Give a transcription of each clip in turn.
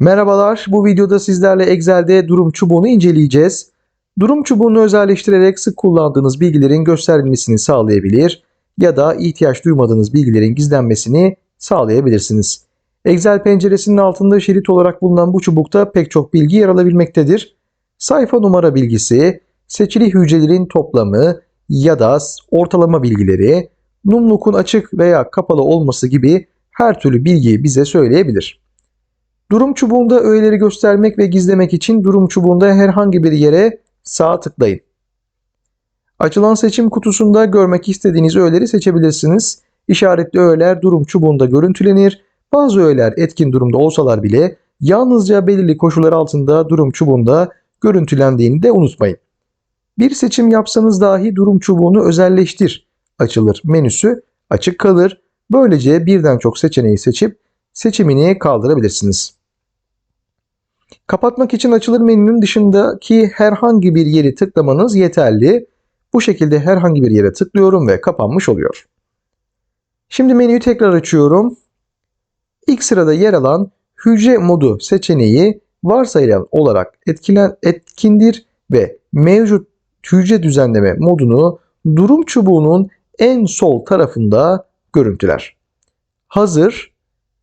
Merhabalar, bu videoda sizlerle Excel'de durum çubuğunu inceleyeceğiz. Durum çubuğunu özelleştirerek sık kullandığınız bilgilerin gösterilmesini sağlayabilir ya da ihtiyaç duymadığınız bilgilerin gizlenmesini sağlayabilirsiniz. Excel penceresinin altında şerit olarak bulunan bu çubukta pek çok bilgi yer alabilmektedir. Sayfa numara bilgisi, seçili hücrelerin toplamı ya da ortalama bilgileri, numlukun açık veya kapalı olması gibi her türlü bilgiyi bize söyleyebilir. Durum çubuğunda öğeleri göstermek ve gizlemek için durum çubuğunda herhangi bir yere sağ tıklayın. Açılan seçim kutusunda görmek istediğiniz öğeleri seçebilirsiniz. İşaretli öğeler durum çubuğunda görüntülenir. Bazı öğeler etkin durumda olsalar bile yalnızca belirli koşullar altında durum çubuğunda görüntülendiğini de unutmayın. Bir seçim yapsanız dahi durum çubuğunu özelleştir açılır menüsü açık kalır. Böylece birden çok seçeneği seçip seçimini kaldırabilirsiniz. Kapatmak için açılır menünün dışındaki herhangi bir yeri tıklamanız yeterli. Bu şekilde herhangi bir yere tıklıyorum ve kapanmış oluyor. Şimdi menüyü tekrar açıyorum. İlk sırada yer alan hücre modu seçeneği varsayılan olarak etkilen, etkindir ve mevcut hücre düzenleme modunu durum çubuğunun en sol tarafında görüntüler. Hazır,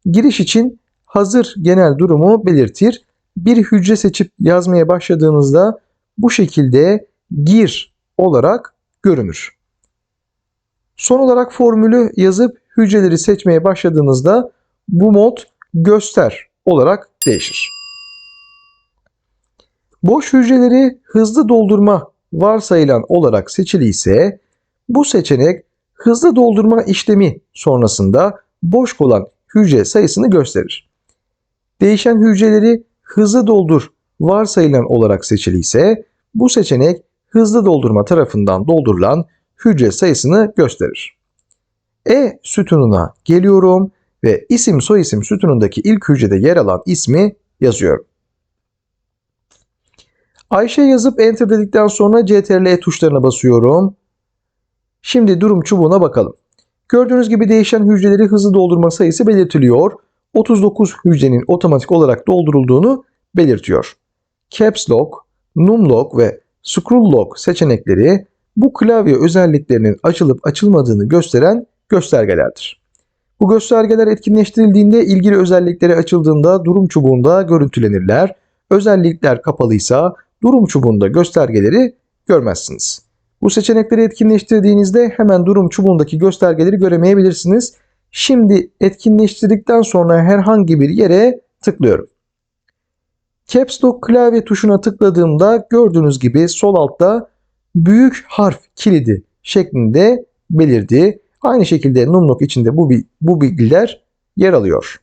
giriş için hazır genel durumu belirtir. Bir hücre seçip yazmaya başladığınızda bu şekilde gir olarak görünür. Son olarak formülü yazıp hücreleri seçmeye başladığınızda bu mod göster olarak değişir. Boş hücreleri hızlı doldurma varsayılan olarak seçili ise bu seçenek hızlı doldurma işlemi sonrasında boş kalan hücre sayısını gösterir. Değişen hücreleri hızlı doldur varsayılan olarak seçili ise bu seçenek hızlı doldurma tarafından doldurulan hücre sayısını gösterir. E sütununa geliyorum ve isim soyisim sütunundaki ilk hücrede yer alan ismi yazıyorum. Ayşe yazıp enter dedikten sonra CTRL tuşlarına basıyorum. Şimdi durum çubuğuna bakalım. Gördüğünüz gibi değişen hücreleri hızlı doldurma sayısı belirtiliyor. 39 hücrenin otomatik olarak doldurulduğunu belirtiyor. Caps Lock, Num Lock ve Scroll Lock seçenekleri bu klavye özelliklerinin açılıp açılmadığını gösteren göstergelerdir. Bu göstergeler etkinleştirildiğinde ilgili özellikleri açıldığında durum çubuğunda görüntülenirler. Özellikler kapalıysa durum çubuğunda göstergeleri görmezsiniz. Bu seçenekleri etkinleştirdiğinizde hemen durum çubuğundaki göstergeleri göremeyebilirsiniz. Şimdi etkinleştirdikten sonra herhangi bir yere tıklıyorum. Caps Lock klavye tuşuna tıkladığımda gördüğünüz gibi sol altta büyük harf kilidi şeklinde belirdi. Aynı şekilde Numlock içinde bu, bu bilgiler yer alıyor.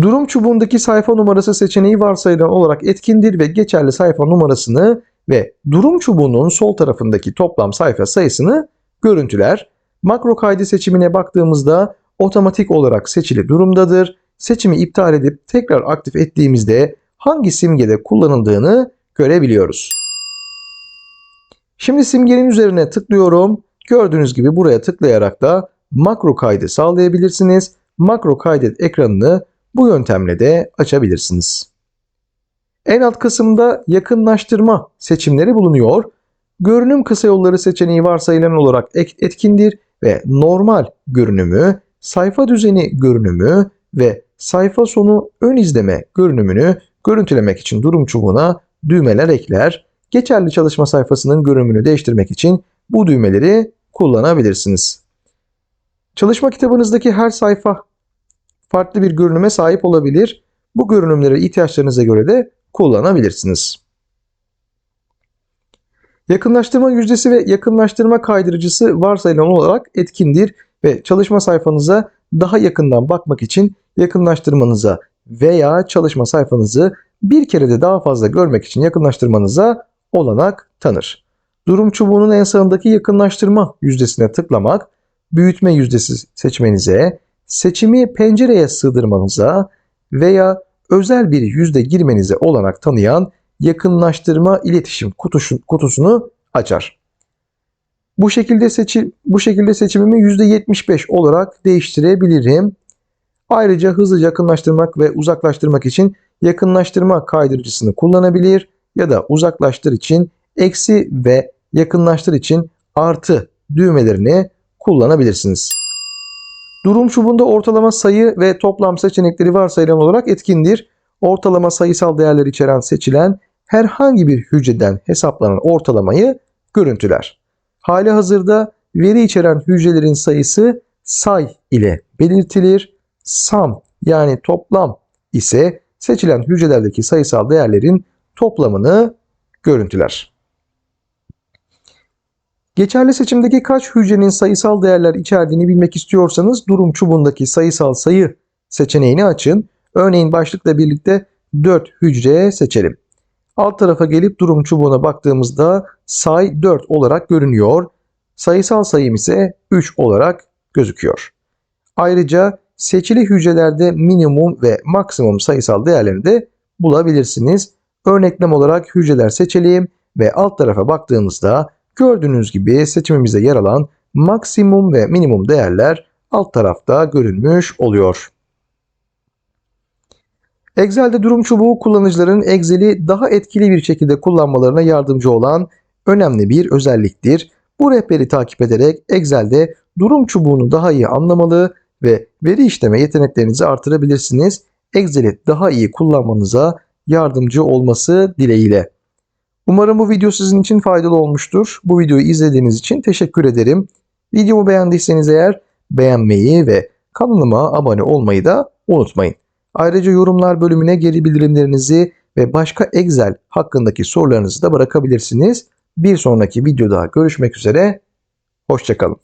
Durum çubuğundaki sayfa numarası seçeneği varsayılan olarak etkindir ve geçerli sayfa numarasını ve durum çubuğunun sol tarafındaki toplam sayfa sayısını görüntüler. Makro kaydı seçimine baktığımızda otomatik olarak seçili durumdadır. Seçimi iptal edip tekrar aktif ettiğimizde hangi simgede kullanıldığını görebiliyoruz. Şimdi simgenin üzerine tıklıyorum. Gördüğünüz gibi buraya tıklayarak da makro kaydı sağlayabilirsiniz. Makro kaydet ekranını bu yöntemle de açabilirsiniz. En alt kısımda yakınlaştırma seçimleri bulunuyor. Görünüm kısa yolları seçeneği varsayılan olarak etkindir ve normal görünümü, sayfa düzeni görünümü ve sayfa sonu ön izleme görünümünü görüntülemek için durum çubuğuna düğmeler ekler. Geçerli çalışma sayfasının görünümünü değiştirmek için bu düğmeleri kullanabilirsiniz. Çalışma kitabınızdaki her sayfa farklı bir görünüme sahip olabilir. Bu görünümleri ihtiyaçlarınıza göre de kullanabilirsiniz. Yakınlaştırma yüzdesi ve yakınlaştırma kaydırıcısı varsayılan olarak etkindir ve çalışma sayfanıza daha yakından bakmak için yakınlaştırmanıza veya çalışma sayfanızı bir kere de daha fazla görmek için yakınlaştırmanıza olanak tanır. Durum çubuğunun en sağındaki yakınlaştırma yüzdesine tıklamak, büyütme yüzdesi seçmenize, seçimi pencereye sığdırmanıza veya özel bir yüzde girmenize olanak tanıyan yakınlaştırma iletişim kutusunu açar. Bu şekilde seçim bu şekilde seçimimi %75 olarak değiştirebilirim. Ayrıca hızlıca yakınlaştırmak ve uzaklaştırmak için yakınlaştırma kaydırıcısını kullanabilir ya da uzaklaştır için eksi ve yakınlaştır için artı düğmelerini kullanabilirsiniz. Durum çubuğunda ortalama sayı ve toplam seçenekleri varsayılan olarak etkindir. Ortalama sayısal değerler içeren seçilen herhangi bir hücreden hesaplanan ortalamayı görüntüler. Hali hazırda veri içeren hücrelerin sayısı say ile belirtilir. Sum yani toplam ise seçilen hücrelerdeki sayısal değerlerin toplamını görüntüler. Geçerli seçimdeki kaç hücrenin sayısal değerler içerdiğini bilmek istiyorsanız durum çubuğundaki sayısal sayı seçeneğini açın. Örneğin başlıkla birlikte 4 hücre seçelim. Alt tarafa gelip durum çubuğuna baktığımızda say 4 olarak görünüyor. Sayısal sayım ise 3 olarak gözüküyor. Ayrıca seçili hücrelerde minimum ve maksimum sayısal değerlerini de bulabilirsiniz. Örneklem olarak hücreler seçelim ve alt tarafa baktığımızda gördüğünüz gibi seçimimizde yer alan maksimum ve minimum değerler alt tarafta görünmüş oluyor. Excel'de durum çubuğu kullanıcıların Excel'i daha etkili bir şekilde kullanmalarına yardımcı olan önemli bir özelliktir. Bu rehberi takip ederek Excel'de durum çubuğunu daha iyi anlamalı ve veri işleme yeteneklerinizi artırabilirsiniz. Excel'i daha iyi kullanmanıza yardımcı olması dileğiyle. Umarım bu video sizin için faydalı olmuştur. Bu videoyu izlediğiniz için teşekkür ederim. Videomu beğendiyseniz eğer beğenmeyi ve kanalıma abone olmayı da unutmayın. Ayrıca yorumlar bölümüne geri bildirimlerinizi ve başka Excel hakkındaki sorularınızı da bırakabilirsiniz. Bir sonraki videoda görüşmek üzere. Hoşçakalın.